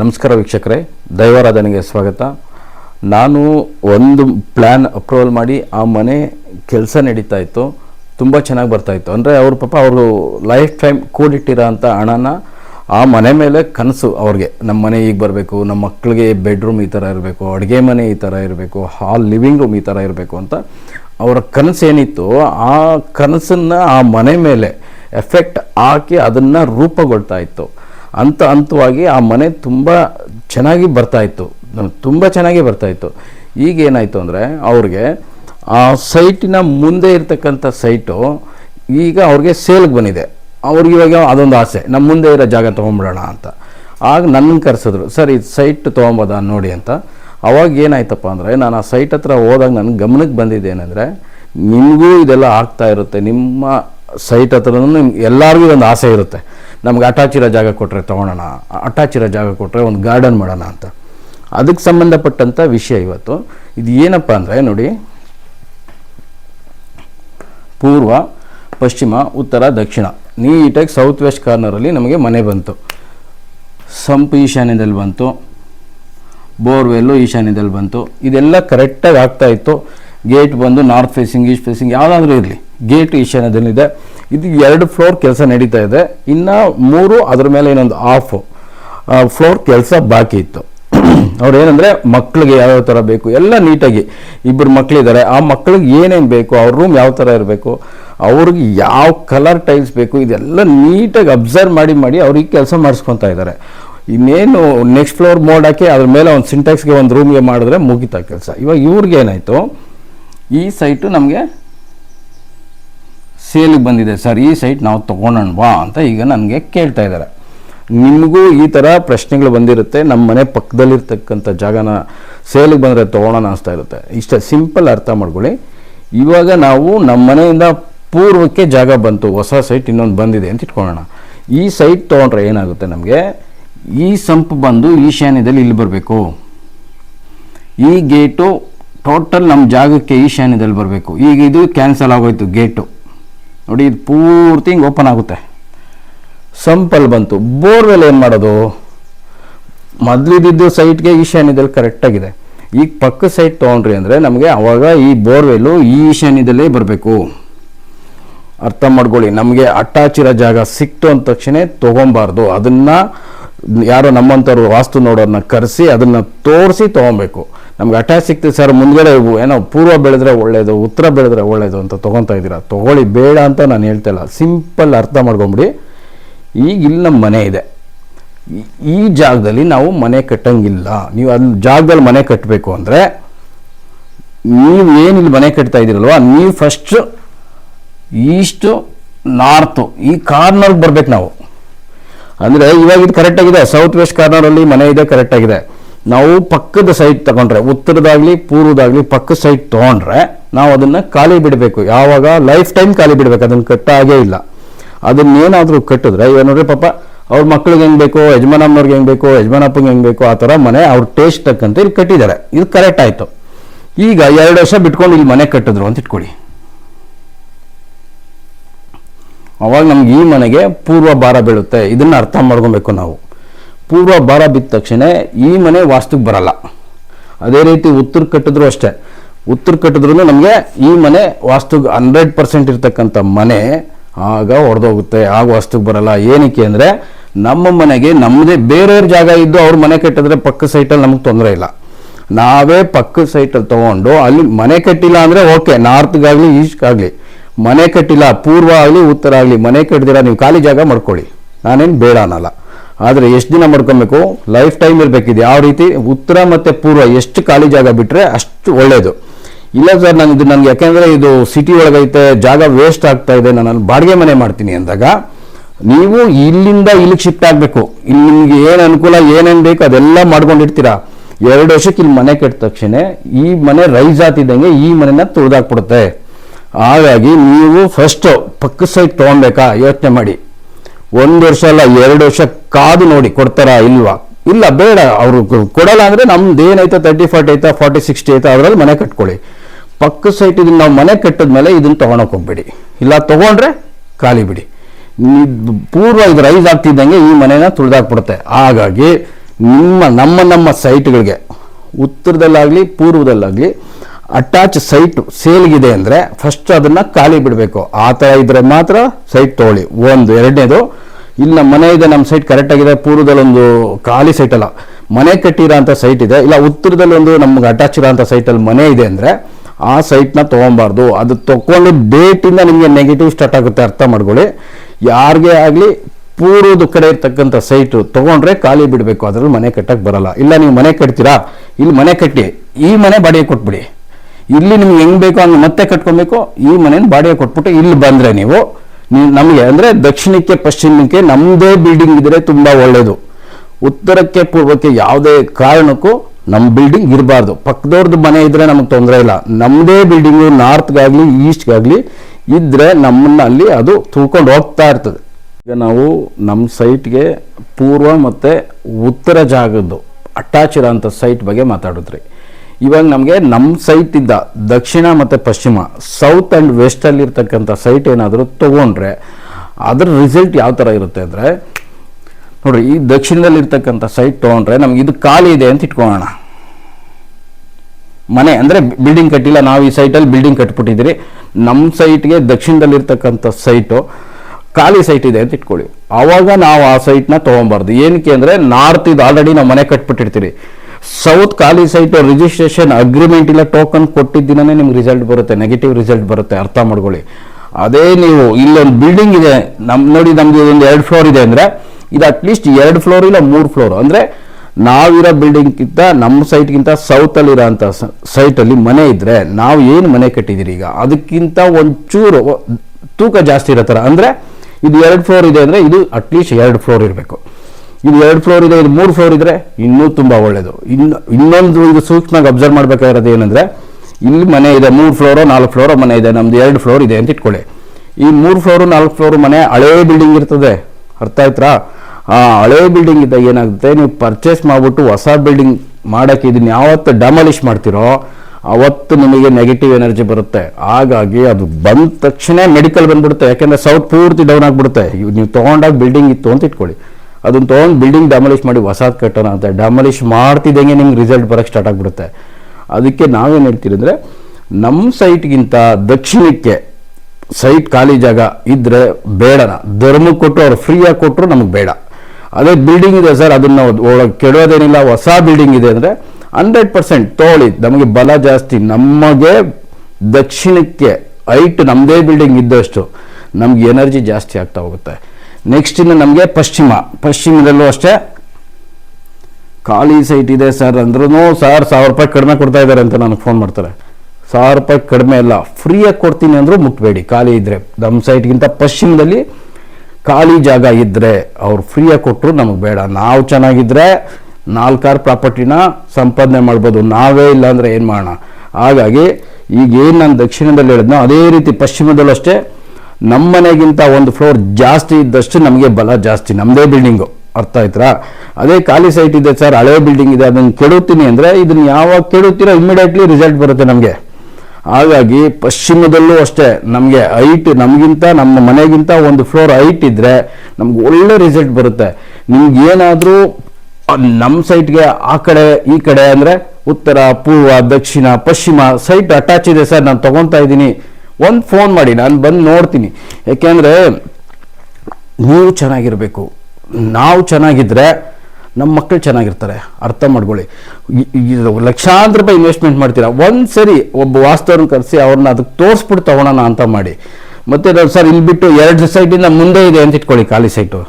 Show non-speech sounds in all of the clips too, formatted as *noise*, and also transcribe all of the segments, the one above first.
ನಮಸ್ಕಾರ ವೀಕ್ಷಕರೇ, ದೈವಾರಾಧನೆಗೆ ಸ್ವಾಗತ. ನಾನು ಒಂದು ಪ್ಲ್ಯಾನ್ ಅಪ್ರೂವಲ್ ಮಾಡಿ ಆ ಮನೆ ಕೆಲಸ ನಡೀತಾ ಇತ್ತು. ತುಂಬ ಚೆನ್ನಾಗಿ ಬರ್ತಾ ಇತ್ತು. ಅಂದರೆ ಅವ್ರ ಪಾಪ ಅವರು ಲೈಫ್ ಟೈಮ್ ಕೂಡಿಟ್ಟಿರೋ ಅಂಥ ಹಣನ ಆ ಮನೆ ಮೇಲೆ ಕನಸು ಅವ್ರಿಗೆ. ನಮ್ಮ ಮನೆ ಈಗ ಬರಬೇಕು ನಮ್ಮ ಮಕ್ಕಳಿಗೆ ಬೆಡ್ರೂಮ್ ಈ ಥರ ಇರಬೇಕು, ಅಡುಗೆ ಮನೆ ಈ ಥರ ಇರಬೇಕು ಹಾಲ್ ಲಿವಿಂಗ್ ರೂಮ್ ಈ ಥರ ಇರಬೇಕು ಅಂತ ಅವರ ಕನಸು ಏನಿತ್ತು, ಆ ಕನಸನ್ನು ಆ ಮನೆ ಮೇಲೆ ಎಫೆಕ್ಟ್ ಹಾಕಿ ಅದನ್ನು ರೂಪುಗೊಳ್ತಾ ಇತ್ತು. ಹಂತ ಹಂತವಾಗಿ ಆ ಮನೆ ತುಂಬ ಚೆನ್ನಾಗಿ ಬರ್ತಾಯಿತ್ತು ತುಂಬ ಚೆನ್ನಾಗಿ ಬರ್ತಾಯಿತ್ತು ಈಗ ಏನಾಯಿತು ಅಂದರೆ ಅವ್ರಿಗೆ ಆ ಸೈಟಿನ ಮುಂದೆ ಇರ್ತಕ್ಕಂಥ ಸೈಟು ಈಗ ಅವ್ರಿಗೆ ಸೇಲ್ಗೆ ಬಂದಿದೆ. ಅವ್ರಿಗೆ ಇವಾಗ ಅದೊಂದು ಆಸೆ ನಮ್ಮ ಮುಂದೆ ಇರೋ ಜಾಗ ತೊಗೊಂಬಿಡೋಣ ಅಂತ. ಆಗ ನನ್ನ ಕರೆಸಿದ್ರು, ಸರ್ ಇದು ಸೈಟ್ ತೊಗೊಂಬೋದ ನೋಡಿ ಅಂತ. ಅವಾಗ ಏನಾಯ್ತಪ್ಪ ಅಂದರೆ ನಾನು ಆ ಸೈಟ್ ಹತ್ರ ಹೋದಾಗ ನನ್ನ ಗಮನಕ್ಕೆ ಬಂದಿದ್ದೇನೆಂದರೆ ನಿಮಗೂ ಇದೆಲ್ಲ ಆಗ್ತಾ ಇರುತ್ತೆ. ನಿಮ್ಮ ಸೈಟ್ ಹತ್ರನೂ ನಿಮ್ಗೆ ಎಲ್ಲರಿಗೂ ಒಂದು ಆಸೆ ಇರುತ್ತೆ. ನಮ್ಗೆ ಅಟ್ಯಾಚ್ ಇರೋ ಜಾಗ ಕೊಟ್ಟರೆ ತೊಗೊಳೋಣ ಅಟ್ಯಾಚ್ ಇರೋ ಜಾಗ ಕೊಟ್ಟರೆ ಒಂದು ಗಾರ್ಡನ್ ಮಾಡೋಣ ಅಂತ. ಅದಕ್ಕೆ ಸಂಬಂಧಪಟ್ಟಂಥ ವಿಷಯ ಇವತ್ತು. ಇದು ಏನಪ್ಪ ಅಂದರೆ ನೋಡಿ, ಪೂರ್ವ, ಪಶ್ಚಿಮ, ಉತ್ತರ, ದಕ್ಷಿಣ. ನೀಟಾಗಿ ಸೌತ್ ವೆಸ್ಟ್ ಕಾರ್ನರಲ್ಲಿ ನಮಗೆ ಮನೆ ಬಂತು. ಸಂಪ್ ಈಶಾನ್ಯದಲ್ಲಿ ಬಂತು. ಬೋರ್ವೆಲ್ಲು ಈಶಾನ್ಯದಲ್ಲಿ ಬಂತು. ಇದೆಲ್ಲ ಕರೆಕ್ಟಾಗಿ ಆಗ್ತಾಯಿತ್ತು ಗೇಟ್ ಬಂದು ನಾರ್ತ್ ಫೇಸಿಂಗ್ ಈಸ್ಟ್ ಫೇಸಿಂಗ್ ಯಾವುದಾದ್ರೂ ಇರಲಿ. ಗೇಟ್ ಈಶಾನ್ಯದಲ್ಲಿದೆ ಇದು ಎರಡು ಫ್ಲೋರ್ ಕೆಲಸ ನಡೀತಾ ಇದೆ. ಇನ್ನು ಮೂರು, ಅದ್ರ ಮೇಲೆ ಇನ್ನೊಂದು ಆಫ್ ಫ್ಲೋರ್ ಕೆಲಸ ಬಾಕಿ ಇತ್ತು. *clears throat* ಅವ್ರು ಏನಂದರೆ ಮಕ್ಕಳಿಗೆ ಯಾವ್ಯಾವ ಥರ ಬೇಕು, ಎಲ್ಲ ನೀಟಾಗಿ ಇಬ್ಬರು ಮಕ್ಕಳಿದ್ದಾರೆ ಆ ಮಕ್ಕಳಿಗೆ ಏನೇನು ಬೇಕು, ಅವ್ರ ರೂಮ್ ಯಾವ ಥರ ಇರಬೇಕು, ಅವ್ರಿಗೆ ಯಾವ ಕಲರ್ ಟೈಲ್ಸ್ ಬೇಕು, ಇದೆಲ್ಲ ನೀಟಾಗಿ ಅಬ್ಸರ್ವ್ ಮಾಡಿ ಮಾಡಿ ಅವ್ರಿಗೆ ಕೆಲಸ ಮಾಡಿಸ್ಕೊತಾ ಇದ್ದಾರೆ. ಇನ್ನೇನು ನೆಕ್ಸ್ಟ್ ಫ್ಲೋರ್ ಮೋಡ್ ಹಾಕಿ ಅದ್ರ ಮೇಲೆ ಒಂದು ಸಿಂಟ್ಯಾಕ್ಸ್ಗೆ ಒಂದು ರೂಮ್ಗೆ ಮಾಡಿದ್ರೆ ಮುಗಿತಾ ಕೆಲಸ. ಇವಾಗ ಇವ್ರಿಗೆ ಏನಾಯಿತು, ಈ ಸೈಟು ನಮಗೆ ಸೇಲಿಗೆ ಬಂದಿದೆ, ಸರ್, ಈ ಸೈಟ್ ನಾವು ತೊಗೊಳೋಣವಾ ಅಂತ ಈಗ ನನಗೆ ಕೇಳ್ತಾ ಇದ್ದಾರೆ. ನಿಮಗೂ ಈ ಥರ ಪ್ರಶ್ನೆಗಳು ಬಂದಿರುತ್ತೆ ನಮ್ಮ ಮನೆ ಪಕ್ಕದಲ್ಲಿರ್ತಕ್ಕಂಥ ಜಾಗನ ಸೇಲಿಗೆ ಬಂದರೆ ತೊಗೊಳೋಣ ಅನಿಸ್ತಾ ಇರುತ್ತೆ. ಇಷ್ಟ ಸಿಂಪಲ್ ಅರ್ಥ ಮಾಡ್ಕೊಳ್ಳಿ. ಇವಾಗ ನಾವು ನಮ್ಮ ಮನೆಯಿಂದ ಪೂರ್ವಕ್ಕೆ ಜಾಗ ಬಂತು, ಹೊಸ ಸೈಟ್ ಇನ್ನೊಂದು ಬಂದಿದೆ ಅಂತ ಇಟ್ಕೊಳ್ಳೋಣ. ಈ ಸೈಟ್ ತೊಗೊಂಡ್ರೆ ಏನಾಗುತ್ತೆ ನಮಗೆ? ಈ ಸಂಪ್ ಬಂದು ಈಶಾನ್ಯದಲ್ಲಿ ಇಲ್ಲಿ ಬರಬೇಕು. ಈ ಗೇಟು ಟೋಟಲ್ ನಮ್ಮ ಜಾಗಕ್ಕೆ ಈಶಾನ್ಯದಲ್ಲಿ ಬರಬೇಕು. ಈಗ ಇದು ಕ್ಯಾನ್ಸಲ್ ಆಗೋಯ್ತು ಗೇಟು. ನೋಡಿ, ಇದು ಪೂರ್ತಿ ಹಿಂಗೆ ಓಪನ್ ಆಗುತ್ತೆ. ಸಂಪಲ್ ಬಂತು. ಬೋರ್ವೆಲ್ ಏನು ಮಾಡೋದು? ಮೊದಲಿದ್ದು ಸೈಟ್ಗೆ ಈಶಾನ್ಯದಲ್ಲಿ ಕರೆಕ್ಟಾಗಿದೆ ಈಗ ಪಕ್ಕ ಸೈಟ್ ತೊಗೊಂಡ್ರಿ ಅಂದರೆ ನಮಗೆ ಆವಾಗ ಈ ಬೋರ್ವೆಲ್ಲು ಈಶಾನ್ಯದಲ್ಲೇ ಬರಬೇಕು. ಅರ್ಥ ಮಾಡ್ಕೊಳ್ಳಿ. ನಮಗೆ ಅಟ್ಯಾಚ್ ಜಾಗ ಸಿಕ್ತು ಅಂದ ತಕ್ಷಣ ತೊಗೊಬಾರ್ದು. ಅದನ್ನು ಯಾರೋ ನಮ್ಮಂಥವ್ರು ವಾಸ್ತು ನೋಡೋರನ್ನ ಕರೆಸಿ ಅದನ್ನು ತೋರಿಸಿ ತೊಗೊಬೇಕು. ನಮ್ಗೆ ಅಟ್ಯಾಚ್ ಸಿಕ್ತದೆ ಸರ್ ಮುಂದ್ಗಡೆ ಏನೋ ಪೂರ್ವ ಬೆಳೆದ್ರೆ ಒಳ್ಳೇದು, ಉತ್ತರ ಬೆಳೆದ್ರೆ ಒಳ್ಳೇದು ಅಂತ ತೊಗೊತಾ ಇದ್ದೀರಾ? ತೊಗೊಳ್ಳಿ, ಬೇಡ ಅಂತ ನಾನು ಹೇಳ್ತಾ ಇಲ್ಲ. ಸಿಂಪಲ್ ಅರ್ಥ ಮಾಡ್ಕೊಂಬಿಡಿ. ಈಗ ಇಲ್ಲಿ ನಮ್ಮ ಮನೆ ಇದೆ. ಈ- ಈ ಜಾಗದಲ್ಲಿ ನಾವು ಮನೆ ಕಟ್ಟಂಗಿಲ್ಲ. ನೀವು ಅಲ್ಲಿ ಜಾಗದಲ್ಲಿ ಮನೆ ಕಟ್ಟಬೇಕು ಅಂದರೆ ನೀವು ಏನು ಇಲ್ಲಿ ಮನೆ ಕಟ್ತಾ ಇದ್ದೀರಲ್ವ? ನೀವು ಫಸ್ಟ್ ಈಸ್ಟು ನಾರ್ತು ಈ ಕಾರ್ನರ್ಗೆ ಬರ್ಬೇಕು ನಾವು. ಅಂದರೆ ಇವಾಗ ಇದು ಕರೆಕ್ಟಾಗಿದೆ ಸೌತ್ ವೆಸ್ಟ್ ಕಾರ್ನರಲ್ಲಿ ಮನೆ ಇದೆ ಕರೆಕ್ಟಾಗಿದೆ ನಾವು ಪಕ್ಕದ ಸೈಟ್ ತಗೊಂಡ್ರೆ, ಉತ್ತರದಾಗಲಿ, ಪೂರ್ವದಾಗಲಿ ಪಕ್ಕದ ಸೈಟ್ ತಗೊಂಡ್ರೆ ನಾವು ಅದನ್ನು ಖಾಲಿ ಬಿಡಬೇಕು. ಯಾವಾಗ? ಲೈಫ್ ಟೈಮ್ ಖಾಲಿ ಬಿಡಬೇಕು. ಅದನ್ನು ಕಟ್ಟಾಗೇ ಇಲ್ಲ. ಅದನ್ನೇನಾದರೂ ಕಟ್ಟಿದ್ರೆ, ಇವಾಗ ನೋಡ್ರಿ ಪಾಪ, ಅವ್ರ ಮಕ್ಳಿಗೆ ಹೆಂಗೆ ಬೇಕು, ಯಜಮಾನಮ್ಮವ್ರಿಗೆ ಹೆಂಗೆ ಬೇಕು, ಯಜಮಾನಪ್ಪಂಗೆ ಹೆಂಗೆ ಬೇಕು, ಆ ಥರ ಮನೆ ಅವ್ರ ಟೇಸ್ಟ್ ತಕ್ಕಂತೆ ಇಲ್ಲಿ ಕಟ್ಟಿದ್ದಾರೆ. ಇದು ಕರೆಕ್ಟ್ ಆಯ್ತು. ಈಗ ಎರಡು ವರ್ಷ ಬಿಟ್ಕೊಂಡು ಇಲ್ಲಿ ಮನೆ ಕಟ್ಟಿದ್ರು ಅಂತ ಇಟ್ಕೊಳ್ಳಿ. ಅವಾಗ ನಮ್ಗೆ ಈ ಮನೆಗೆ ಪೂರ್ವ ಭಾರ ಬೀಳುತ್ತೆ. ಇದನ್ನ ಅರ್ಥ ಮಾಡ್ಕೊಬೇಕು ನಾವು. ಪೂರ್ವ ಭಾರ ಬಿದ್ದ ತಕ್ಷಣ ಈ ಮನೆ ವಾಸ್ತುಗೆ ಬರಲ್ಲ. ಅದೇ ರೀತಿ ಉತ್ತರ ಕಟ್ಟಿದ್ರು ಅಷ್ಟೇ. ಉತ್ತರ ಕಟ್ಟಿದ್ರು ನಮಗೆ ಈ ಮನೆ ವಾಸ್ತುಗೆ ಹಂಡ್ರೆಡ್ ಪರ್ಸೆಂಟ್ ಇರ್ತಕ್ಕಂಥ ಮನೆ ಆಗ ಹೊಡೆದೋಗುತ್ತೆ ಆಗ ವಾಸ್ತುಗೆ ಬರಲ್ಲ. ಏನಕ್ಕೆ ಅಂದರೆ ನಮ್ಮ ಮನೆಗೆ ನಮ್ಮದೇ ಬೇರೆಯವ್ರ ಜಾಗ ಇದ್ದು ಅವ್ರ ಮನೆ ಕಟ್ಟಿದ್ರೆ ಪಕ್ಕ ಸೈಟಲ್ಲಿ ನಮಗೆ ತೊಂದರೆ ಇಲ್ಲ. ನಾವೇ ಪಕ್ಕದ ಸೈಟಲ್ಲಿ ತೊಗೊಂಡು ಅಲ್ಲಿ ಮನೆ ಕಟ್ಟಿಲ್ಲ ಅಂದರೆ ಓಕೆ ನಾರ್ತ್ಗಾಗಲಿ ಈಸ್ಟ್ಗಾಗಲಿ ಮನೆ ಕಟ್ಟಿಲ್ಲ, ಪೂರ್ವ ಆಗಲಿ, ಉತ್ತರ ಆಗಲಿ, ಮನೆ ಕಟ್ಟಿದಿರ ನೀವು ಖಾಲಿ ಜಾಗ ಮಾಡ್ಕೊಳ್ಳಿ. ನಾನೇನು ಬೇಡ ಅನ್ನಲ್ಲ. ಆದರೆ ಎಷ್ಟು ದಿನ ಮಾಡ್ಕೊಬೇಕು? ಲೈಫ್ ಟೈಮ್ ಇರಬೇಕಿದೆ. ಯಾವ ರೀತಿ ಉತ್ತರ ಮತ್ತು ಪೂರ್ವ ಎಷ್ಟು ಖಾಲಿ ಜಾಗ ಬಿಟ್ಟರೆ ಅಷ್ಟು ಒಳ್ಳೆಯದು ಇಲ್ಲ ಸರ್ ನಾನು ಇದು ನನಗೆ ಯಾಕೆಂದರೆ ಇದು ಸಿಟಿ ಒಳಗೈತೆ, ಜಾಗ ವೇಸ್ಟ್ ಆಗ್ತಾ ಇದೆ, ನಾನು ಬಾಡಿಗೆ ಮನೆ ಮಾಡ್ತೀನಿ ಅಂದಾಗ, ನೀವು ಇಲ್ಲಿಂದ ಇಲ್ಲಿಗೆ ಶಿಫ್ಟ್ ಆಗಬೇಕು. ಇಲ್ಲಿ ನಿಮಗೆ ಏನು ಅನುಕೂಲ, ಏನೇನು ಬೇಕು ಅದೆಲ್ಲ ಮಾಡ್ಕೊಂಡಿರ್ತೀರಾ? ಎರಡು ವರ್ಷಕ್ಕೆ ಇಲ್ಲಿ ಮನೆ ಕೆಟ್ಟ ತಕ್ಷಣ ಈ ಮನೆ ರೈಸ್ ಆಗ್ತಿದ್ದಂಗೆ ಈ ಮನೆನ ತುಳಿದಾಕ್ಬಿಡುತ್ತೆ ಹಾಗಾಗಿ ನೀವು ಫಸ್ಟು ಪಕ್ಕ ಸೈಟ್ ತೊಗೊಬೇಕಾ ಯೋಚನೆ ಮಾಡಿ. ಒಂದು ವರ್ಷ ಅಲ್ಲ, ಎರಡು ವರ್ಷ ಕಾದು ನೋಡಿ, ಕೊಡ್ತಾರಾ ಇಲ್ವಾ? ಇಲ್ಲ, ಬೇಡ, ಅವರು ಕೊಡಲ್ಲ ಅಂದರೆ ನಮ್ದು ಏನೈತೆ ತರ್ಟಿ ಫಾರ್ಟಿ ಐತಾ ಫಾರ್ಟಿ ಸಿಕ್ಸ್ಟಿ ಐತಾ ಅದರಲ್ಲಿ ಮನೆ ಕಟ್ಕೊಳ್ಳಿ. ಪಕ್ಕ ಸೈಟ್ ಇದನ್ನ ನಾವು ಮನೆ ಕಟ್ಟಿದ್ಮೇಲೆ ಇದನ್ನ ತೊಗೊಳಕ್ ಹೋಗ್ಬೇಡಿ. ಇಲ್ಲ, ತೊಗೊಂಡ್ರೆ ಖಾಲಿ ಬಿಡಿ. ಪೂರ್ವ ಇದು ರೈಸ್ ಆಗ್ತಿದ್ದಂಗೆ ಈ ಮನೆನ ತುಳಿದಾಕ್ಬಿಡುತ್ತೆ. ಹಾಗಾಗಿ ನಿಮ್ಮ, ನಮ್ಮ ನಮ್ಮ ಸೈಟ್ಗಳಿಗೆ ಉತ್ತರದಲ್ಲಾಗಲಿ, ಪೂರ್ವದಲ್ಲಾಗಲಿ ಅಟ್ಯಾಚ್ ಸೈಟ್ ಸೇಲ್ಗಿದೆ ಅಂದರೆ ಫಸ್ಟ್ ಅದನ್ನು ಖಾಲಿ ಬಿಡಬೇಕು. ಆ ಥರ ಇದ್ರೆ ಮಾತ್ರ ಸೈಟ್ ತೊಗೊಳ್ಳಿ. ಒಂದು, ಎರಡನೇದು ಇಲ್ಲಿ ಮನೆ ಇದೆ ನಮ್ಮ ಸೈಟ್ ಕರೆಕ್ಟಾಗಿದೆ ಪೂರ್ವದಲ್ಲಿ ಒಂದು ಖಾಲಿ ಸೈಟ್ ಅಲ್ಲ. ಮನೆ ಕಟ್ಟಿರೋ ಅಂತ ಸೈಟ್ ಇದೆ. ಇಲ್ಲ, ಉತ್ತರದಲ್ಲಿ ಒಂದು ನಮ್ಗೆ ಅಟ್ಯಾಚ್ ಇರೋ ಅಂತ ಸೈಟಲ್ಲಿ ಮನೆ ಇದೆ ಅಂದರೆ ಆ ಸೈಟ್ನ ತೊಗೊಬಾರ್ದು. ಅದು ತಗೊಂಡು ಡೇಟಿಂದ ನಿಮಗೆ ನೆಗೆಟಿವ್ ಸ್ಟಾರ್ಟ್ ಆಗುತ್ತೆ, ಅರ್ಥ ಮಾಡ್ಕೊಳ್ಳಿ. ಯಾರಿಗೆ ಆಗಲಿ, ಪೂರ್ವದ ಕಡೆ ಇರ್ತಕ್ಕಂಥ ಸೈಟು ತೊಗೊಂಡ್ರೆ ಖಾಲಿ ಬಿಡಬೇಕು. ಅದ್ರಲ್ಲಿ ಮನೆ ಕಟ್ಟಕ್ಕೆ ಬರಲ್ಲ. ಇಲ್ಲ, ನೀವು ಮನೆ ಕಟ್ತೀರಾ? ಇಲ್ಲಿ ಮನೆ ಕಟ್ಟಿ. ಈ ಮನೆ ಬಾಡಿಗೆ ಕೊಟ್ಬಿಡಿ. ಇಲ್ಲಿ ನಿಮ್ಗೆ ಹೆಂಗ್ ಬೇಕೋ ಹಂಗೆ ಮತ್ತೆ ಕಟ್ಕೊಬೇಕು. ಈ ಮನೇನ ಬಾಡಿಗೆ ಕೊಟ್ಬಿಟ್ಟು ಇಲ್ಲಿ ಬಂದ್ರೆ ನೀವು. ನಮಗೆ ಅಂದ್ರೆ ದಕ್ಷಿಣಕ್ಕೆ ಪಶ್ಚಿಮಕ್ಕೆ ನಮ್ಮದೇ ಬಿಲ್ಡಿಂಗ್ ಇದ್ರೆ ತುಂಬಾ ಒಳ್ಳೇದು. ಉತ್ತರಕ್ಕೆ ಪೂರ್ವಕ್ಕೆ ಯಾವುದೇ ಕಾರಣಕ್ಕೂ ನಮ್ಮ ಬಿಲ್ಡಿಂಗ್ ಇರಬಾರ್ದು. ಪಕ್ಕದವ್ರದ್ದು ಮನೆ ಇದ್ರೆ ನಮಗೆ ತೊಂದರೆ ಇಲ್ಲ. ನಮ್ಮದೇ ಬಿಲ್ಡಿಂಗು ನಾರ್ತ್ಗಾಗಲಿ ಈಸ್ಟ್ಗಾಗಲಿ ಇದ್ರೆ ನಮ್ಮನ್ನ ಅಲ್ಲಿ ಅದು ತೂಕೊಂಡು ಹೋಗ್ತಾ ಇರ್ತದೆ. ಈಗ ನಾವು ನಮ್ಮ ಸೈಟ್ಗೆ ಪೂರ್ವ ಮತ್ತು ಉತ್ತರ ಜಾಗದ್ದು ಅಟ್ಯಾಚ್ ಇರೋಂಥ ಸೈಟ್ ಬಗ್ಗೆ ಮಾತಾಡಿದ್ರಿ. ಇವಾಗ ನಮಗೆ ನಮ್ಮ ಸೈಟಿಂದ ದಕ್ಷಿಣ ಮತ್ತು ಪಶ್ಚಿಮ ಸೌತ್ ಆ್ಯಂಡ್ ವೆಸ್ಟಲ್ಲಿರ್ತಕ್ಕಂಥ ಸೈಟ್ ಏನಾದರೂ ತೊಗೊಂಡ್ರೆ ಅದರ ರಿಸಲ್ಟ್ ಯಾವ ಥರ ಇರುತ್ತೆ ಅಂದರೆ, ನೋಡ್ರಿ, ಈ ದಕ್ಷಿಣದಲ್ಲಿರ್ತಕ್ಕಂಥ ಸೈಟ್ ತೊಗೊಂಡ್ರೆ ನಮ್ಗೆ ಇದು ಖಾಲಿ ಇದೆ ಅಂತ ಇಟ್ಕೊಳ್ಳೋಣ. ಮನೆ ಅಂದರೆ ಬಿಲ್ಡಿಂಗ್ ಕಟ್ಟಿಲ್ಲ, ನಾವು ಈ ಸೈಟಲ್ಲಿ ಬಿಲ್ಡಿಂಗ್ ಕಟ್ಬಿಟ್ಟಿದ್ದೀರಿ. ನಮ್ಮ ಸೈಟ್ಗೆ ದಕ್ಷಿಣದಲ್ಲಿರ್ತಕ್ಕಂಥ ಸೈಟು ಖಾಲಿ ಸೈಟ್ ಇದೆ ಅಂತ ಇಟ್ಕೊಳ್ಳಿ. ಆವಾಗ ನಾವು ಆ ಸೈಟ್ನ ತೊಗೊಬಾರ್ದು. ಏನಕ್ಕೆ ಅಂದರೆ ನಾರ್ತ್ ಇದು ಆಲ್ರೆಡಿ ನಾವು ಮನೆ ಕಟ್ಬಿಟ್ಟಿರ್ತೀರಿ. ಸೌತ್ ಖಾಲಿ ಸೈಟ್ ರಿಜಿಸ್ಟ್ರೇಷನ್ ಅಗ್ರಿಮೆಂಟ್ ಇಲ್ಲ ಟೋಕನ್ ಕೊಟ್ಟಿದ್ದಿನೇ ನಿಮ್ಗೆ ರಿಸಲ್ಟ್ ಬರುತ್ತೆ ನೆಗೆಟಿವ್ ರಿಸಲ್ಟ್ ಬರುತ್ತೆ, ಅರ್ಥ ಮಾಡ್ಕೊಳ್ಳಿ. ಅದೇ ನೀವು, ಇಲ್ಲೊಂದು ಬಿಲ್ಡಿಂಗ್ ಇದೆ, ನಮ್, ನೋಡಿ ನಮ್ದು ಒಂದು ಎರಡು ಫ್ಲೋರ್ ಇದೆ ಅಂದ್ರೆ, ಇದು ಅಟ್ಲೀಸ್ಟ್ ಎರಡು ಫ್ಲೋರ್ ಇಲ್ಲ, ಮೂರು ಫ್ಲೋರ್ ಅಂದ್ರೆ, ನಾವಿರೋ ಬಿಲ್ಡಿಂಗ್ಗಿಂತ ನಮ್ಮ ಸೈಟ್ಗಿಂತ ಸೌತಲ್ಲಿ ಇರೋಂಥ ಸೈಟಲ್ಲಿ ಮನೆ ಇದ್ರೆ, ನಾವು ಏನು ಮನೆ ಕಟ್ಟಿದ್ದೀರಿ ಈಗ? ಅದಕ್ಕಿಂತ ಒಂಚೂರು, ತೂಕ ಜಾಸ್ತಿ ಇರೋ ಥರ. ಅಂದರೆ, ಇದು ಎರಡು ಫ್ಲೋರ್ ಇದೆ ಅಂದರೆ, ಇದು ಅಟ್ಲೀಸ್ಟ್ ಎರಡು ಫ್ಲೋರ್ ಇರಬೇಕು. ಇದು ಎರಡು ಫ್ಲೋರ್ ಇದೆ, ಇದು ಮೂರು ಫ್ಲೋರ್ ಇದ್ರೆ ಇನ್ನೂ ತುಂಬ ಒಳ್ಳೆಯದು ಇನ್ನು, ಇನ್ನೊಂದು ಇದು ಸೂಕ್ಷ್ಮವಾಗಿ ಅಬ್ಸರ್ವ್ ಮಾಡಬೇಕಾಗಿರೋದು ಏನಂದರೆ, ಇಲ್ಲಿ ಮನೆ ಇದೆ, ಮೂರು ಫ್ಲೋರೋ ನಾಲ್ಕು ಫ್ಲೋರೋ ಮನೆ ಇದೆ, ನಮ್ದು ಎರಡು ಫ್ಲೋರ್ ಇದೆ ಅಂತ ಇಟ್ಕೊಳ್ಳಿ. ಈ ಮೂರು ಫ್ಲೋರು ನಾಲ್ಕು ಫ್ಲೋರ್ ಮನೆ ಹಳೇ ಬಿಲ್ಡಿಂಗ್ ಇರ್ತದೆ. ಅರ್ಥ ಆಯ್ತಾ ಆ ಹಳೇ ಬಿಲ್ಡಿಂಗ್ ಇದ್ದಾಗ ಏನಾಗುತ್ತೆ? ನೀವು ಪರ್ಚೇಸ್ ಮಾಡಿಬಿಟ್ಟು ಹೊಸ ಬಿಲ್ಡಿಂಗ್ ಮಾಡೋಕ್ಕೆ ಇದನ್ನ ಯಾವತ್ತು ಡಮಾಲಿಷ್ ಮಾಡ್ತಿರೋ, ಅವತ್ತು ನಿಮಗೆ ನೆಗೆಟಿವ್ ಎನರ್ಜಿ ಬರುತ್ತೆ. ಹಾಗಾಗಿ ಅದು ಬಂದ ತಕ್ಷಣ ಮೆಡಿಕಲ್ ಬಂದ್ಬಿಡುತ್ತೆ. ಯಾಕೆಂದ್ರೆ ಸೌತ್ ಪೂರ್ತಿ ಡೌನ್ ಆಗಿಬಿಡುತ್ತೆ. ನೀವು ತೊಗೊಂಡಾಗ ಬಿಲ್ಡಿಂಗ್ ಇತ್ತು ಅಂತ ಇಟ್ಕೊಳ್ಳಿ. ಅದನ್ನ ತೊಗೊಂಡು ಬಿಲ್ಡಿಂಗ್ ಡ್ಯಾಮಲಿಷ್ ಮಾಡಿ ಹೊಸದು ಕಟ್ಟೋಣ ಅಂತ ಡ್ಯಾಮಲಿಷ್ ಮಾಡ್ತಿದ್ದಂಗೆ ನಿಮ್ಗೆ ರಿಸಲ್ಟ್ ಬರೋಕ್ಕೆ ಸ್ಟಾರ್ಟ್ ಆಗಿಬಿಡುತ್ತೆ. ಅದಕ್ಕೆ ನಾವೇನು ಹೇಳ್ತೀರಿ ಅಂದರೆ ನಮ್ಮ ಸೈಟ್ಗಿಂತ ದಕ್ಷಿಣಕ್ಕೆ ಸೈಟ್ ಖಾಲಿ ಜಾಗ ಇದ್ದರೆ ಬೇಡನ. ಧರ್ಮಕ್ಕೆ ಕೊಟ್ಟರು ಅವ್ರು ಫ್ರೀಯಾಗಿ ಕೊಟ್ಟರು ನಮಗೆ ಬೇಡ. ಅದೇ ಬಿಲ್ಡಿಂಗ್ ಇದೆ ಸರ್, ಅದನ್ನು ಒಳಗೆ ಕೆಡೋದೇನಿಲ್ಲ, ಹೊಸ ಬಿಲ್ಡಿಂಗ್ ಇದೆ ಅಂದರೆ ಹಂಡ್ರೆಡ್ ಪರ್ಸೆಂಟ್ ತೋಳಿ. ನಮಗೆ ಬಲ ಜಾಸ್ತಿ. ನಮಗೆ ದಕ್ಷಿಣಕ್ಕೆ ಹೈಟ್ ನಮ್ಮದೇ ಬಿಲ್ಡಿಂಗ್ ಇದ್ದಷ್ಟು ನಮ್ಗೆ ಎನರ್ಜಿ ಜಾಸ್ತಿ ಆಗ್ತಾ ಹೋಗುತ್ತೆ. ನೆಕ್ಸ್ಟ್ ಇನ್ನು ನಮಗೆ ಪಶ್ಚಿಮ. ಪಶ್ಚಿಮದಲ್ಲೂ ಅಷ್ಟೇ. ಖಾಲಿ ಸೈಟ್ ಇದೆ ಸರ್ ಅಂದ್ರೂ ಸರ್ ಸಾವಿರ ರೂಪಾಯಿ ಕಡಿಮೆ ಕೊಡ್ತಾ ಇದ್ದಾರೆ ಅಂತ ನನಗೆ ಫೋನ್ ಮಾಡ್ತಾರೆ. ಸಾವಿರ ರೂಪಾಯಿ ಕಡಿಮೆ ಇಲ್ಲ ಫ್ರೀಯಾಗಿ ಕೊಡ್ತೀನಿ ಅಂದರೂ ಮುಟ್ಟಬೇಡಿ ಖಾಲಿ ಇದ್ದರೆ ನಮ್ಮ ಸೈಟ್ಗಿಂತ ಪಶ್ಚಿಮದಲ್ಲಿ ಖಾಲಿ ಜಾಗ ಇದ್ದರೆ ಅವ್ರು ಫ್ರೀಯಾಗಿ ಕೊಟ್ಟರು ನಮಗೆ ಬೇಡ. ನಾವು ಚೆನ್ನಾಗಿದ್ದರೆ ನಾಲ್ಕಾರು ಪ್ರಾಪರ್ಟಿನ ಸಂಪಾದನೆ ಮಾಡ್ಬೋದು. ನಾವೇ ಇಲ್ಲ ಅಂದರೆ ಏನು ಮಾಡೋಣ? ಹಾಗಾಗಿ ಈಗ ಏನು ನಾನು ದಕ್ಷಿಣದಲ್ಲಿ ಹೇಳಿದ್ನೋ ಅದೇ ರೀತಿ ಪಶ್ಚಿಮದಲ್ಲೂ ಅಷ್ಟೇ. ನಮ್ಮ ಮನೆಗಿಂತ ಒಂದು ಫ್ಲೋರ್ ಜಾಸ್ತಿ ಇದ್ದಷ್ಟು ನಮಗೆ ಬಲ ಜಾಸ್ತಿ. ನಮ್ಮದೇ ಬಿಲ್ಡಿಂಗು ಅರ್ಥ ಆಯ್ತಾ ಅದೇ ಖಾಲಿ ಸೈಟ್ ಇದೆ ಸರ್, ಹಳೆ ಬಿಲ್ಡಿಂಗ್ ಇದೆ, ಅದನ್ನು ಕೆಡುತ್ತೀನಿ ಅಂದರೆ ಇದನ್ನು ಯಾವಾಗ ಕೆಡುತ್ತೀರೋ ಇಮಿಡಿಯೇಟ್ಲಿ ರಿಸಲ್ಟ್ ಬರುತ್ತೆ ನಮಗೆ. ಹಾಗಾಗಿ ಪಶ್ಚಿಮದಲ್ಲೂ ಅಷ್ಟೇ, ನಮಗೆ ಹೈಟ್ ನಮಗಿಂತ, ನಮ್ಮ ಮನೆಗಿಂತ ಒಂದು ಫ್ಲೋರ್ ಹೈಟ್ ಇದ್ದರೆ ನಮ್ಗೆ ಒಳ್ಳೆ ರಿಸಲ್ಟ್ ಬರುತ್ತೆ. ನಿಮ್ಗೆ ಏನಾದರೂ ನಮ್ಮ ಸೈಟ್ಗೆ ಆ ಕಡೆ, ಈ ಕಡೆ ಅಂದರೆ ಉತ್ತರ, ಪೂರ್ವ, ದಕ್ಷಿಣ, ಪಶ್ಚಿಮ ಸೈಟ್ ಅಟ್ಯಾಚ್ ಇದೆ ಸರ್, ನಾನು ತಗೊತಾ ಇದ್ದೀನಿ. ಒಂದು ಫೋನ್ ಮಾಡಿ, ನಾನು ಬಂದು ನೋಡ್ತೀನಿ. ಯಾಕೆಂದರೆ ನೀವು ಚೆನ್ನಾಗಿರಬೇಕು. ನಾವು ಚೆನ್ನಾಗಿದ್ರೆ ನಮ್ಮ ಮಕ್ಕಳು ಚೆನ್ನಾಗಿರ್ತಾರೆ. ಅರ್ಥ ಮಾಡ್ಕೊಳ್ಳಿ. ಲಕ್ಷಾಂತರ ರೂಪಾಯಿ ಇನ್ವೆಸ್ಟ್ಮೆಂಟ್ ಮಾಡ್ತೀರಾ? ಒಂದು ಸರಿ ಒಬ್ಬ ವಾಸ್ತವ್ರನ್ನ ಕರೆಸಿ ಅವ್ರನ್ನ ಅದಕ್ಕೆ ತೋರಿಸ್ಬಿಟ್ಟು ತೊಗೊಳೋಣ ಅಂತ ಮಾಡಿ. ಮತ್ತೆ ಸರ್ ಇಲ್ಲಿ ಬಿಟ್ಟು ಎರಡು ಸೈಟಿಂದ ಮುಂದೆ ಇದೆ ಅಂತ ಇಟ್ಕೊಳ್ಳಿ ಖಾಲಿ ಸೈಟು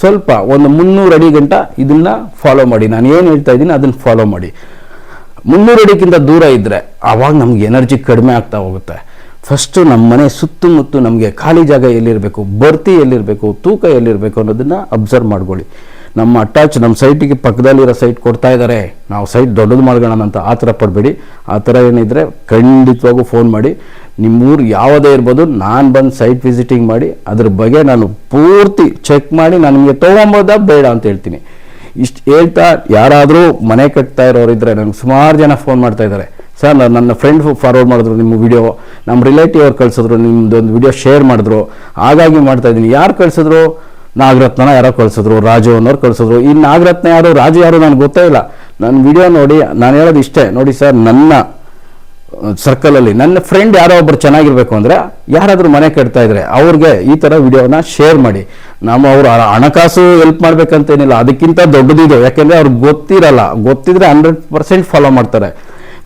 ಸ್ವಲ್ಪ ಒಂದು ಮುನ್ನೂರು ಅಡಿ ಗಂಟ ಇದನ್ನು ಫಾಲೋ ಮಾಡಿ. ನಾನು ಏನು ಹೇಳ್ತಾ ಇದ್ದೀನಿ ಅದನ್ನ ಫಾಲೋ ಮಾಡಿ. ಮುನ್ನೂರು ಅಡಿಗಿಂತ ದೂರ ಇದ್ದರೆ ಆವಾಗ ನಮ್ಗೆ ಎನರ್ಜಿ ಕಡಿಮೆ ಆಗ್ತಾ ಹೋಗುತ್ತೆ. ಫಸ್ಟು ನಮ್ಮ ಮನೆ ಸುತ್ತಮುತ್ತ ನಮಗೆ ಖಾಲಿ ಜಾಗ ಎಲ್ಲಿರಬೇಕು, ಬರ್ತಿ ಎಲ್ಲಿರಬೇಕು, ತೂಕ ಎಲ್ಲಿರಬೇಕು ಅನ್ನೋದನ್ನು ಅಬ್ಸರ್ವ್ ಮಾಡ್ಕೊಳ್ಳಿ. ನಮ್ಮ ಅಟ್ಯಾಚ್ ನಮ್ಮ ಸೈಟಿಗೆ ಪಕ್ಕದಲ್ಲಿರೋ ಸೈಟ್ ಕೊಡ್ತಾ ಇದ್ದಾರೆ ನಾವು ಸೈಟ್ ದೊಡ್ಡದು ಮಾಡ್ಕೊಳ್ಳೋಣ ಅಂತ ಆ ಥರ ಪಡಬೇಡಿ. ಆ ಥರ ಏನಿದ್ರೆ ಖಂಡಿತವಾಗೂ ಫೋನ್ ಮಾಡಿ. ನಿಮ್ಮೂರು ಯಾವುದೇ ಇರ್ಬೋದು, ನಾನು ಬಂದು ಸೈಟ್ ವಿಸಿಟಿಂಗ್ ಮಾಡಿ, ಅದ್ರ ಬಗ್ಗೆ ನಾನು ಪೂರ್ತಿ ಚೆಕ್ ಮಾಡಿ ನಾನು ನಿಮಗೆ ತೊಗೊಂಬೋದಾ ಬೇಡ ಅಂತ ಹೇಳ್ತೀನಿ. ಇಷ್ಟು ಹೇಳ್ತಾ ಯಾರಾದರೂ ಮನೆ ಕಟ್ತಾ ಇರೋರಿದ್ರೆ ನನಗೆ ಸುಮಾರು ಜನ ಫೋನ್ ಮಾಡ್ತಾ ಇದ್ದಾರೆ ಸರ್ ನಾನು ನನ್ನ ಫ್ರೆಂಡ್ ಫಾರ್ವರ್ಡ್ ಮಾಡಿದ್ರು ನಿಮ್ಮ ವಿಡಿಯೋ ನಮ್ಮ ರಿಲೇಟಿವ್ ಅವ್ರು ಕಳಿಸಿದ್ರು ನಿಮ್ಮದೊಂದು ವಿಡಿಯೋ ಶೇರ್ ಮಾಡಿದ್ರು. ಹಾಗಾಗಿ ಮಾಡ್ತಾ ಇದ್ದೀನಿ. ಯಾರು ಕಳಿಸಿದ್ರು? ನಾಗರತ್ನ ಯಾರೋ ಕಳಿಸಿದ್ರು, ರಾಜು ಅನ್ನೋರು ಕಳಿಸಿದ್ರು. ಈ ನಾಗರತ್ನ ಯಾರು, ರಾಜು ಯಾರು ನನಗೆ ಗೊತ್ತೇ ಇಲ್ಲ. ನನ್ನ ವಿಡಿಯೋ ನೋಡಿ, ನಾನು ಹೇಳೋದು ಇಷ್ಟೇ. ನೋಡಿ ಸರ್ ನನ್ನ ಸರ್ಕಲಲ್ಲಿ ನನ್ನ ಫ್ರೆಂಡ್ ಯಾರೋ ಒಬ್ರು ಚೆನ್ನಾಗಿರ್ಬೇಕು ಅಂದರೆ ಯಾರಾದರೂ ಮನೆ ಕಟ್ತಾ ಇದ್ರೆ ಅವ್ರಿಗೆ ಈ ಥರ ವಿಡಿಯೋನ ಶೇರ್ ಮಾಡಿ. ನಾವು ಅವರು ಹಣಕಾಸು ಹೆಲ್ಪ್ ಮಾಡ್ಬೇಕಂತೇನಿಲ್ಲ. ಅದಕ್ಕಿಂತ ದೊಡ್ಡದಿದೆ. ಯಾಕೆಂದರೆ ಅವ್ರಿಗೆ ಗೊತ್ತಿರಲ್ಲ. ಗೊತ್ತಿದ್ರೆ ಹಂಡ್ರೆಡ್ ಪರ್ಸೆಂಟ್ ಫಾಲೋ ಮಾಡ್ತಾರೆ.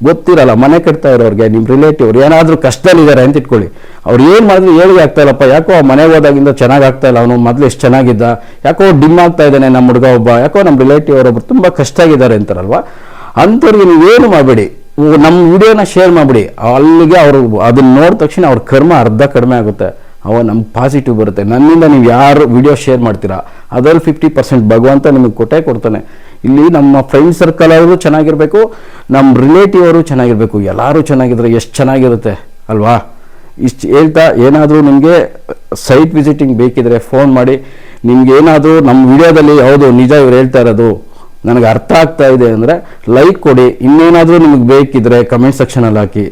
ಗೊತ್ತಿರಲ್ಲ, ಮನೆ ಕಟ್ತಾ ಇರೋರಿಗೆ ನಿಮ್ಮ ರಿಲೇಟಿವ್ ಏನಾದರೂ ಕಷ್ಟದಲ್ಲಿದ್ದಾರೆ ಅಂತ ಇಟ್ಕೊಳ್ಳಿ. ಅವ್ರು ಏನು ಮಾಡಿದ್ರು ಹೇಳಿ ಆಗ್ತಾ ಇಲ್ಲಪ್ಪ, ಯಾಕೋ ಮನೆ ಹೋದಾಗಿಂದ ಚೆನ್ನಾಗಿ ಆಗ್ತಾ ಇಲ್ಲ, ಅವನು ಮೊದಲು ಎಷ್ಟು ಚೆನ್ನಾಗಿದ್ದ, ಯಾಕೋ ಡಿಮ್ ಆಗ್ತಾ ಇದ್ದಾನೆ ನಮ್ಮ ಹುಡುಗ ಒಬ್ಬ, ಯಾಕೋ ನಮ್ಮ ರಿಲೇಟಿವ್ ಅವರೊಬ್ಬರು ತುಂಬ ಕಷ್ಟ ಆಗಿದ್ದಾರೆ ಅಂತಾರಲ್ವ? ಅಂಥವ್ರಿಗೆ ಏನು ಮಾಡಬೇಡಿ ನಮ್ಮ ವಿಡಿಯೋನ ಶೇರ್ ಮಾಡಿಬಿಡಿ. ಅಲ್ಲಿಗೆ ಅವರು ಅದನ್ನ ನೋಡಿದ ತಕ್ಷಣ ಅವ್ರ ಕರ್ಮ ಅರ್ಧ ಕಡಿಮೆ ಆಗುತ್ತೆ. ಅವ ನಮ್ಗೆ ಪಾಸಿಟಿವ್ ಬರುತ್ತೆ. ನನ್ನಿಂದ ನೀವು ಯಾರು ವಿಡಿಯೋ ಶೇರ್ ಮಾಡ್ತೀರಾ, ಅದರಲ್ಲಿ ಫಿಫ್ಟಿ ಪರ್ಸೆಂಟ್ ಭಗವಂತ ನಿಮಗೆ ಕೊಟ್ಟೇ ಕೊಡ್ತಾನೆ. ಇಲ್ಲಿ ನಮ್ಮ ಫ್ರೆಂಡ್ ಸರ್ಕಲ್ ಅವರು ಚೆನ್ನಾಗಿರಬೇಕು ನಮ್ಮ ರಿಲೇಟಿವ್ ಅವರು ಚೆನ್ನಾಗಿರಬೇಕು. ಎಲ್ಲರೂ ಚೆನ್ನಾಗಿದ್ರೆ ಎಷ್ಟು ಚೆನ್ನಾಗಿರುತ್ತೆ, ಅಲ್ವಾ? ಇಷ್ಟು ಹೇಳ್ತಾ ಏನಾದರೂ ನಿಮಗೆ ಸೈಟ್ ವಿಸಿಟಿಂಗ್ ಬೇಕಿದ್ರೆ ಫೋನ್ ಮಾಡಿ. ನಿಮ್ಗೆ ಏನಾದರೂ ನಮ್ಮ ವಿಡಿಯೋದಲ್ಲಿ ಯಾವುದು ನಿಜ ಇವ್ರು ಹೇಳ್ತಾ ಇರೋದು, ನನಗೆ ಅರ್ಥ ಆಗ್ತಾ ಇದೆ ಅಂದರೆ ಲೈಕ್ ಕೊಡಿ. ಇನ್ನೇನಾದರೂ ನಿಮಗೆ ಬೇಕಿದ್ರೆ ಕಮೆಂಟ್ ಸೆಕ್ಷನಲ್ಲಿ ಹಾಕಿ.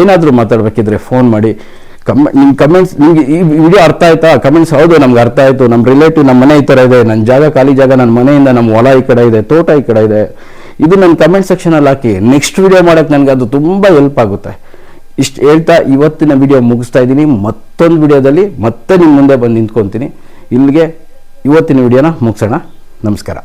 ಏನಾದರೂ ಮಾತಾಡಬೇಕಿದ್ರೆ ಫೋನ್ ಮಾಡಿ. ಕಮ್ ನಿಮ್ಮ ಕಮೆಂಟ್ಸ್ ನಿಮಗೆ ಈ ವಿಡಿಯೋ ಅರ್ಥ ಆಯ್ತಾ? ಕಮೆಂಟ್ಸ್ ಹೌದು, ನಮ್ಗೆ ಅರ್ಥ ಆಯಿತು. ನಮ್ಮ ರಿಲೇಟಿವ್ ನಮ್ಮ ಮನೆ ಈ ಥರ ಇದೆ. ನನ್ನ ಜಾಗ ಖಾಲಿ ಜಾಗ ನನ್ನ ಮನೆಯಿಂದ ನಮ್ಮ ಹೊಲ ಈ ಕಡೆ ಇದೆ, ತೋಟ ಈ ಕಡೆ ಇದೆ. ಇದು ನನ್ನ ಕಮೆಂಟ್ ಸೆಕ್ಷನಲ್ಲಿ ಹಾಕಿ. ನೆಕ್ಸ್ಟ್ ವಿಡಿಯೋ ಮಾಡೋಕ್ಕೆ ನನಗೆ ಅದು ತುಂಬ ಹೆಲ್ಪ್ ಆಗುತ್ತೆ. ಇಷ್ಟು ಹೇಳ್ತಾ ಇವತ್ತಿನ ವಿಡಿಯೋ ಮುಗಿಸ್ತಾ ಇದ್ದೀನಿ. ಮತ್ತೊಂದು ವಿಡಿಯೋದಲ್ಲಿ ಮತ್ತೆ ನಿಮ್ಮ ಮುಂದೆ ಬಂದು ನಿಂತ್ಕೊತೀನಿ. ಇಲ್ಲಿಗೆ ಇವತ್ತಿನ ವಿಡಿಯೋನ ಮುಗಿಸೋಣ. ನಮಸ್ಕಾರ.